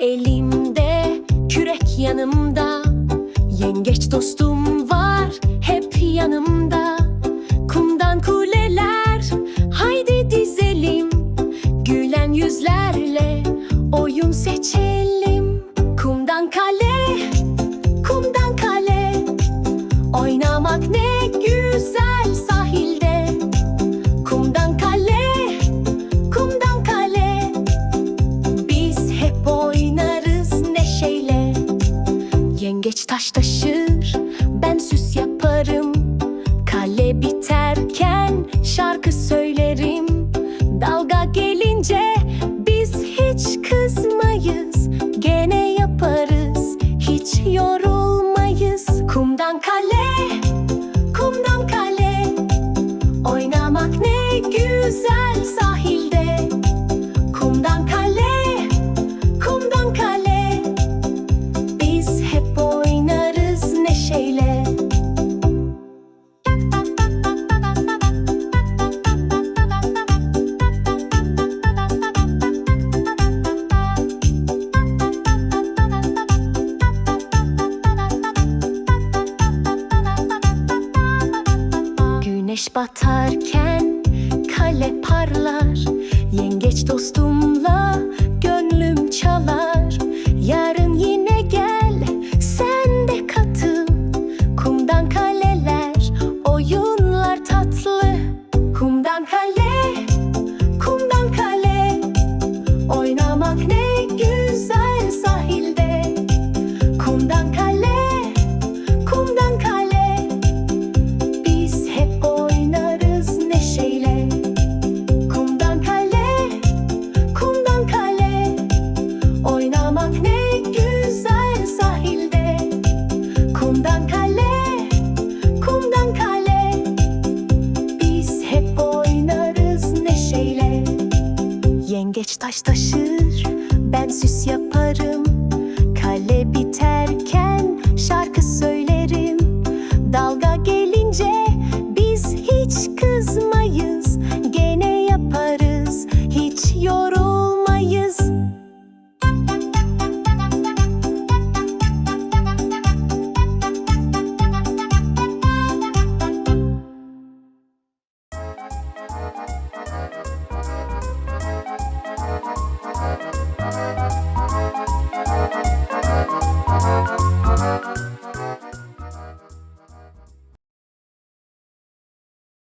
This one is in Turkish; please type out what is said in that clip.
Elimde, kürek yanımda. Yengeç dostum var, hep yanımda. Kumdan kuleler, haydi dizelim. Gülen yüzlerle, oyun seçelim. Kumdan kale Yengeç taş taşır, ben süs yaparım. Kale biterken şarkı söylerim. Dalga gelince biz hiç kızmayız. Gene yaparız, hiç yorulmayız. Kumdan kale, Güneş batarken kale parlar. Yengeç dostumla gönlüm çalar. Yarın yine gel sen de katıl. Kumdan kaleler oyunlar tatlı. Kumdan kale, kumdan kale. Oynamak ne güzel sahilde. Kumdan kale, Yengeç taş taşır, ben süs yaparım. Kale biterken şarkı söylerim. Dalga gelince biz hiç kızmayız.